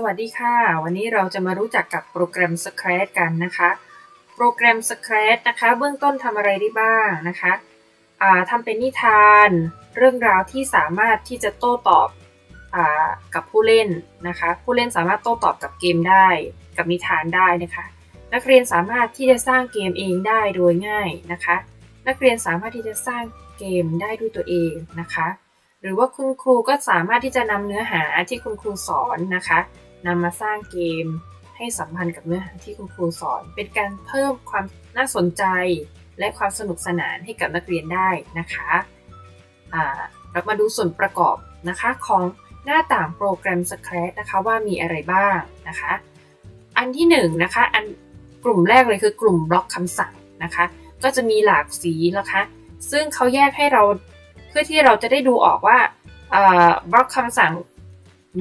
สวัสดีค่ะ วันนี้เราจะมารู้จักกับโปรแกรม Scratch กันนะคะ โปรแกรม Scratch นะคะ เบื้องต้นทำอะไรได้บ้างนะคะอ่าทำเป็นนิทาน เรื่องราวที่สามารถที่จะโต้ตอบอกับผู้เล่นนะคะ ผู้เล่นสามารถโต้ตอบกับเกมได้ กับนิทานได้นะคะ นักเรียนสามารถที่จะสร้างเกมเองได้โดยง่ายนะคะ นักเรียนสามารถที่จะสร้างเกมได้ด้วยตัวเองนะคะ หรือว่าคุณครูก็สามารถที่จะนำเนื้อหาที่คุณครูสอนนะคะ นำมาสร้างเกมให้สัมพันธ์กับเนื้อหาที่คุณครูสอน เป็นการเพิ่มความน่าสนใจ และความสนุกสนานให้กับนักเรียนได้นะคะอ่าเรามาดูส่วนประกอบนะคะของหน้าต่างโปรแกรม Scratch นะคะว่ามีอะไรบ้างนะคะ อันที่1นนะคะอันกลุ่มแรกเลยคือกลุ่มบล็อกคำสั่งนะคะ ก็จะมีหลากสีนะคะ ซึ่งเขาแยกให้เราเพื่อที่เราจะได้ดูออกว่าบล็อกคำสั่ง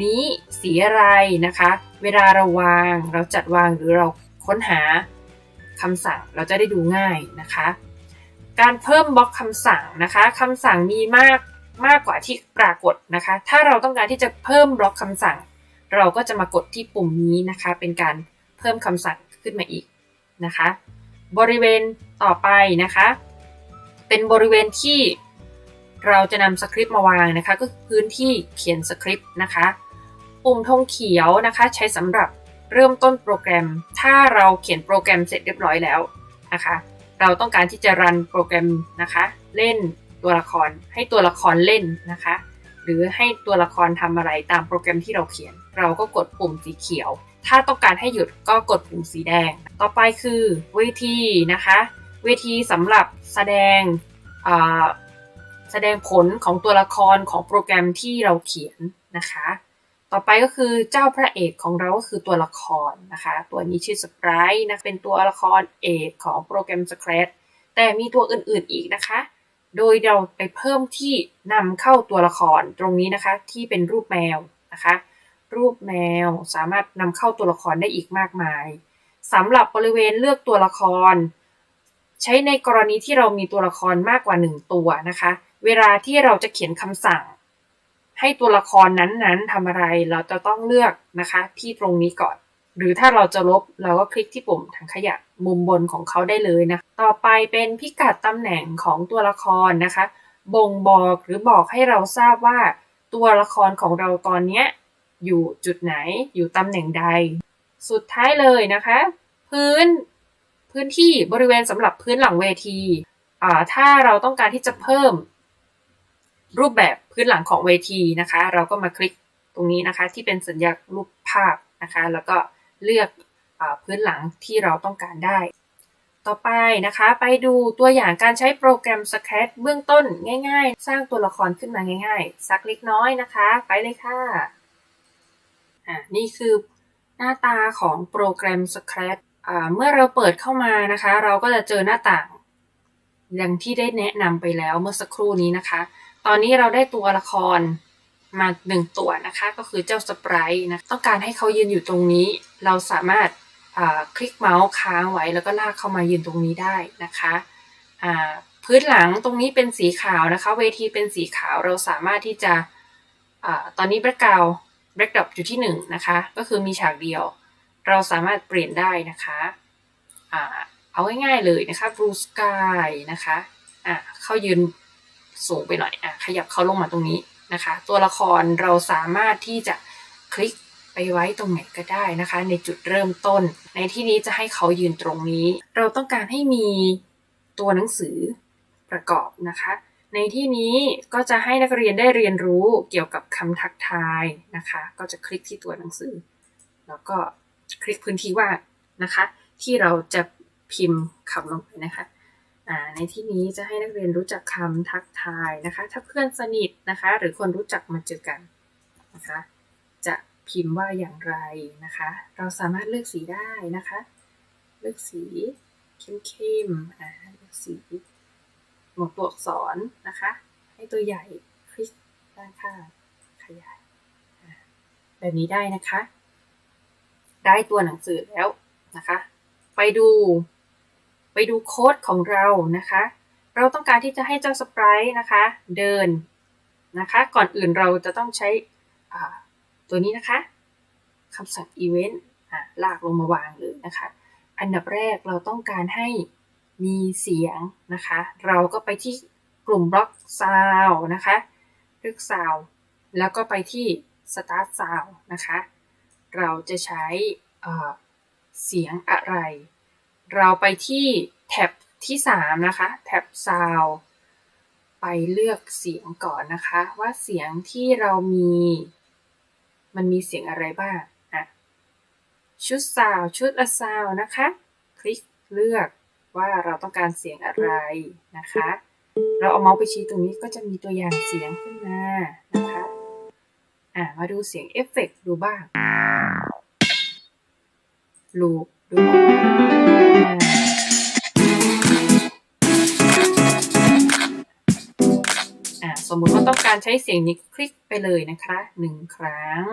นี้สีอะไรนะคะ เวลาเราวางเราจัดวางหรือเราค้นหาคำสั่งเราจะได้ดูง่ายนะคะ การเพิ่มบล็อกคำสั่งนะคะคำสั่งมีมากมากกว่าที่ปรากฏนะคะ ถ้าเราต้องการที่จะเพิ่มบล็อกคำสั่ง เราก็จะมากดที่ปุ่มนี้นะคะ เป็นการเพิ่มคำสั่งขึ้นมาอีกนะคะ บริเวณต่อไปนะคะ เป็นบริเวณที่เราจะนำสคริปต์มาวางนะคะ ก็คือพื้นที่เขียนสคริปต์นะคะ ปุ่มธงเขียวนะคะ ใช้สำหรับเริ่มต้นโปรแกรม ถ้าเราเขียนโปรแกรมเสร็จเรียบร้อยแล้วนะคะ เราต้องการที่จะรันโปรแกรมนะคะ เล่นตัวละคร ให้ตัวละครเล่นนะคะ หรือให้ตัวละครทำอะไรตามโปรแกรมที่เราเขียน เราก็กดปุ่มสีเขียว ถ้าต้องการให้หยุดก็กดปุ่มสีแดง ต่อไปคือเวทีนะคะ เวทีสำหรับแสดงแสดงผลของตัวละครของโปรแกรมที่เราเขียนนะคะ ต่อไปก็คือเจ้าพระเอกของเราก็คือตัวละครนะคะ ตัวนี้ชื่อสปรายนะเป็นตัวละครเอกของโปรแกรม s c r a t c แต่มีตัวอื่นๆอีกนะคะ โดยเราไปเพิ่มที่นำเข้าตัวละครตรงนี้นะคะที่เป็นรูปแมวนะคะ รูปแมวสามารถนำเข้าตัวละครได้อีกมากมายสำหรับบริเวณเลือกตัวละคร ใช้ในกรณีที่เรามีตัวละครมากกว่า 1 ตัวนะคะ เวลาที่เราจะเขียนคำสั่ง ให้ตัวละครนั้นๆทำอะไรเราจะต้องเลือกนะคะที่ตรงนี้ก่อน หรือถ้าเราจะลบเราก็คลิกที่ปุ่มถังขยะมุมบนของเขาได้เลยนะต่อไปเป็นพิกัดตำแหน่งของตัวละครนะคะ บ่งบอกหรือบอกให้เราทราบว่า ตัวละครของเราตอนนี้อยู่จุดไหนอยู่ตำแหน่งใด สุดท้ายเลยนะคะ พื้นพื้นที่บริเวณสำหรับพื้นหลังเวที ถ้าเราต้องการที่จะเพิ่ม รูปแบบพื้นหลังของเวทีนะคะ เราก็มาคลิกตรงนี้นะคะ ที่เป็นสัญญารูปภาพนะคะ แล้วก็เลือกอพื้นหลังที่เราต้องการได้ ต่อไปนะคะ ไปดูตัวอย่างการใช้โปรแกรม Scratch เบื้องต้นง่าย ๆ สร้างตัวละครขึ้นมาง่าย ๆ สักเล็กน้อยนะคะ ไปเลยค่ะอ่านี่คือหน้าตาของโปรแกรม Scratch เมื่อเราเปิดเข้ามานะคะ เราก็จะเจอหน้าต่างอย่างที่ได้แนะนำไปแล้วเมื่อสักครู่นี้นะคะ ตอนนี้เราได้ตัวละครมาหนึ่งตัวนะคะก็คือเจ้าสไปรท์นะต้องการให้เขายืนอยู่ตรงนี้ เราสามารถคลิกเมาส์ค้างไว้แล้วก็ลากเข้ามายืนตรงนี้ได้นะคะพื้นหลังตรงนี้เป็นสีขาวนะคะ เวทีเป็นสีขาวเราสามารถที่จะอตอนนี้แบล็กกราวแบล็กดอปอยู่ที่1นนะคะก็คือมีฉากเดียว เราสามารถเปลี่ยนได้นะคะเอาง่ายๆเลยนะคะ blue sky นะคะะเข้ายืน สูงไปหน่อยอะขยับเขาลงมาตรงนี้นะคะ ตัวละครเราสามารถที่จะคลิกไปไว้ตรงไหนก็ได้นะคะ ในจุดเริ่มต้น ในที่นี้จะให้เขายืนตรงนี้ เราต้องการให้มีตัวหนังสือประกอบนะคะ ในที่นี้ก็จะให้นักเรียนได้เรียนรู้เกี่ยวกับคำทักทายนะคะ ก็จะคลิกที่ตัวหนังสือ แล้วก็คลิกพื้นที่ว่างนะคะ ที่เราจะพิมพ์คำลงไปนะคะ ในที่นี้จะให้นักเรียนรู้จักคำทักทายนะคะ ถ้าเพื่อนสนิทนะคะ หรือคนรู้จักมาเจอกันนะคะ จะพิมพ์ว่าอย่างไรนะคะ เราสามารถเลือกสีได้นะคะ เลือกสีเข้มๆอ่าเลือกสีหมวดตัวอักษรนะคะ ให้ตัวใหญ่คลิกด้านข้างขยายแบบนี้ได้นะคะ ได้ตัวหนังสือแล้วนะคะ ไปดู ไปดูโค้ดของเรานะคะ เราต้องการที่จะให้เจ้าสไปร์นะคะ เดินนะคะ ก่อนอื่นเราจะต้องใช้ตัวนี้นะคะคำสั่ง event ลากลงมาวางเลยนะคะ อันดับแรกเราต้องการให้มีเสียงนะคะ เราก็ไปที่กลุ่มบล็อก sound นะคะเลือก sound แล้วก็ไปที่ start sound นะคะ เราจะใช้เสียงอะไร เราไปที่แท็บที่3นะคะ แท็บ sound ไปเลือกเสียงก่อนนะคะ ว่าเสียงที่เรามี มันมีเสียงอะไรบ้างอะชุด sound ชุด a sound นะคะ คลิกเลือกว่าเราต้องการเสียงอะไรนะคะ เราเอาเมาส์ไปชี้ตรงนี้ก็จะมีตัวอย่างเสียงขึ้นมานะคะอะมาดูเสียงเอฟเฟกดูบ้างลูปดูอะ สมมุติว่าต้องการใช้เสียงนี้คลิกไปเลยนะคะหนึ่งครั้ง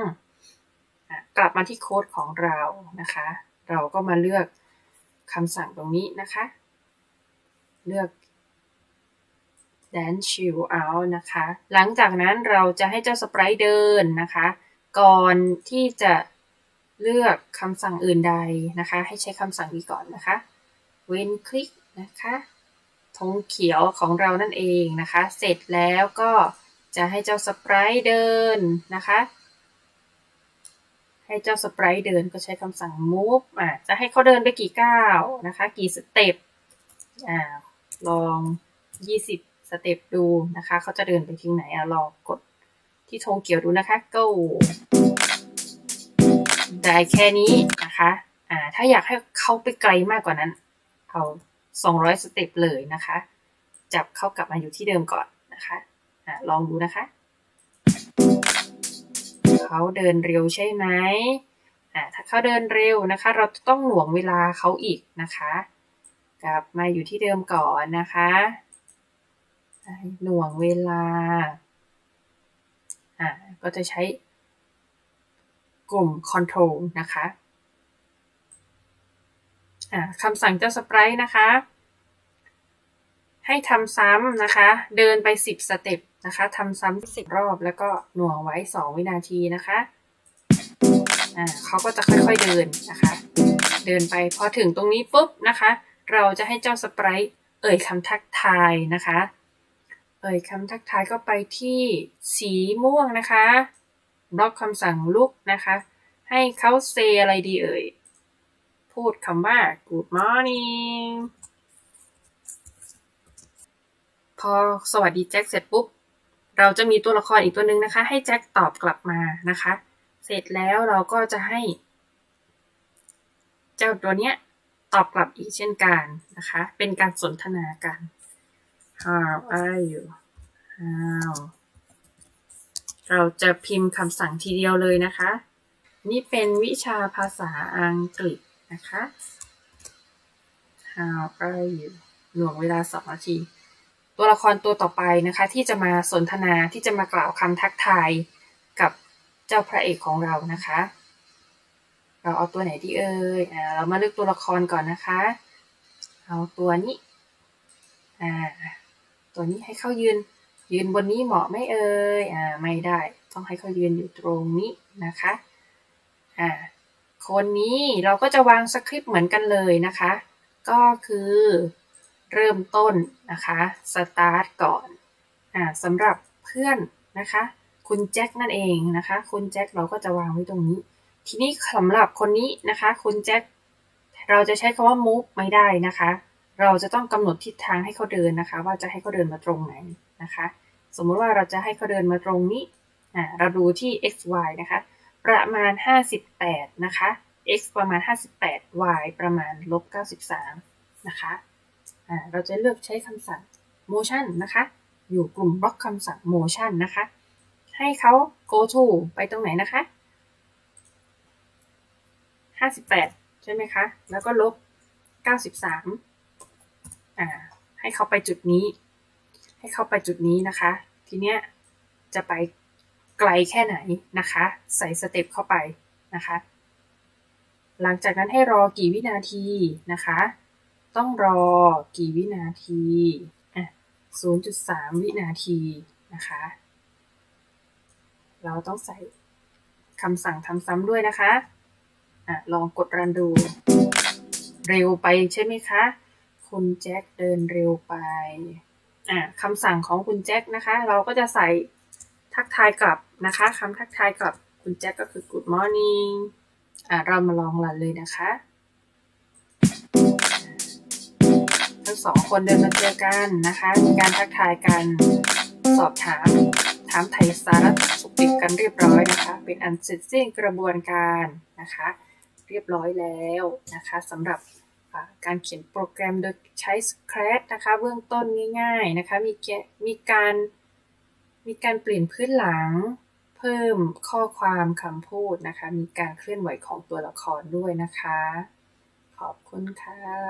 กลับมาที่โค้ดของเรานะคะ เราก็มาเลือกคำสั่งตรงนี้นะคะ เลือก dance chill out นะคะ หลังจากนั้นเราจะให้เจ้าสไปรต์เดินนะคะ ก่อนที่จะเลือกคำสั่งอื่นใดนะคะ ให้ใช้คำสั่งนี้ก่อนนะคะ เว้นคลิกนะคะ ธงเขียวของเรานั่นเองนะคะ เสร็จแล้วก็จะให้เจ้าสไปรต์เดินนะคะ ให้เจ้าสไปรต์เดินก็ใช้คำสั่ง move อะจะให้เขาเดินไปกี่ก้าวนะคะ กี่สเต็ปอ่าลอง 20 สเต็ปดูนะคะ เขาจะเดินไปที่ไหนอะลองกดที่ธงเขียวดูนะคะ go ได้แค่นี้นะคะอ่าถ้าอยากให้เขาไปไกลมากกว่านั้นเอา 200 สเต็ปเลยนะคะ จับเข้ากลับมาอยู่ที่เดิมก่อนนะคะอ่าลองดูนะคะ เขาเดินเร็วใช่ไหมอ่าถ้าเขาเดินเร็วนะคะ เราต้องหน่วงเวลาเขาอีกนะคะ กลับมาอยู่ที่เดิมก่อนนะคะหน่วงเวลาอ่าก็จะใช้กลุ่ม Control นะคะ คำสั่งเจ้าสไปร์นะคะ ให้ทำซ้ำนะคะ เดินไป 10 สเต็ปนะคะทำซ้ำสิบรอบแล้วก็หน่วงไว้ 2 วินาทีนะคะอ่าเขาก็จะค่อยๆเดินนะคะ เดินไปพอถึงตรงนี้ปุ๊บนะคะ เราจะให้เจ้าสไปร์เอ่ยคำทักทายนะคะ เอ่ยคำทักทายก็ไปที่สีม่วงนะคะบล็อกคำสั่งลุกนะคะ ให้เขาเซอะไรดีเอ่ย พูดคำว่า good morning พอสวัสดีแจ็คเสร็จปุ๊บ เราจะมีตัวละครอีกตัวหนึ่งนะคะ ให้แจ็คตอบกลับมานะคะ เสร็จแล้วเราก็จะให้ เจ้าตัวเนี้ยตอบกลับอีกเช่นกันนะคะ เป็นการสนทนากัน How are you How เราจะพิมพ์คำสั่งทีเดียวเลยนะคะ นี่เป็นวิชาภาษาอังกฤษ นะคะ How are you หน่วงเวลาสองนาที ตัวละครตัวต่อไปนะคะ ที่จะมาสนทนาที่จะมากล่าวคำทักทายกับเจ้าพระเอกของเรานะคะ เราเอาตัวไหนดีเอ่ยอ่าเรามาเลือกตัวละครก่อนนะคะ เอาตัวนี้อ่าตัวนี้ให้เข้ายืน ยืนบนนี้เหมาะไม่เอ่ยอ่าไม่ได้ ต้องให้เขายืนอยู่ตรงนี้นะคะอ่า คนนี้เราก็จะวางสคริปต์เหมือนกันเลยนะคะ ก็คือเริ่มต้นนะคะ start ก่อนอ่าสำหรับเพื่อนนะคะ คุณแจ็คนั่นเองนะคะ คุณแจ็คเราก็จะวางไว้ตรงนี้ ทีนี้สำหรับคนนี้นะคะ คุณแจ็คเราจะใช้คำว่า move ไม่ได้นะคะ เราจะต้องกำหนดทิศทางให้เขาเดินนะคะ ว่าจะให้เขาเดินมาตรงไหนนะคะ สมมติว่าเราจะให้เขาเดินมาตรงนี้อ่าเราดูที่ x y นะคะ ประมาณ 58 นะคะ x ประมาณ 58 y ประมาณลบ93 นะคะเราจะเลือกใช้คำสั่ง motion นะคะ อยู่กลุ่มบล็อกคำสั่ง motion นะคะ ให้เขา go to ไปตรงไหนนะคะ 58 ใช่ไหมคะ แล้วก็ลบ 93อ่าให้เขาไปจุดนี้ ให้เขาไปจุดนี้นะคะ ทีเนี้ยจะไป ไกลแค่ไหนนะคะ ใส่สเต็ปเข้าไปนะคะ หลังจากนั้นให้รอกี่วินาทีนะคะ ต้องรอกี่วินาทีอะ0.3 วินาทีนะคะ เราต้องใส่คำสั่งทำซ้ำด้วยนะคะอะลองกดรันดู เร็วไปใช่ไหมคะ คุณแจ็คเดินเร็วไปอะคำสั่งของคุณแจ็คนะคะ เราก็จะใส่ ทักทายกลับนะคะคำทักทายกลับคุณแจ็คก็คือ good morning อะเรามาลองรันเลยนะคะ ทั้งสองคนเดินมาเจอกันนะคะ มีการทักทายกัน สอบถาม ถามไถ่สารสุขดิบกันเรียบร้อยนะคะ เป็นอันเสร็จสิ้นกระบวนการนะคะ เรียบร้อยแล้วนะคะสำหรับการเขียนโปรแกรมโดยใช้ Scratch นะคะ เบื้องต้นง่ายๆนะคะ มีแกมีการ มีการเปลี่ยนพื้นหลัง เพิ่มข้อความคำพูดนะคะ มีการเคลื่อนไหวของตัวละครด้วยนะคะ ขอบคุณค่ะ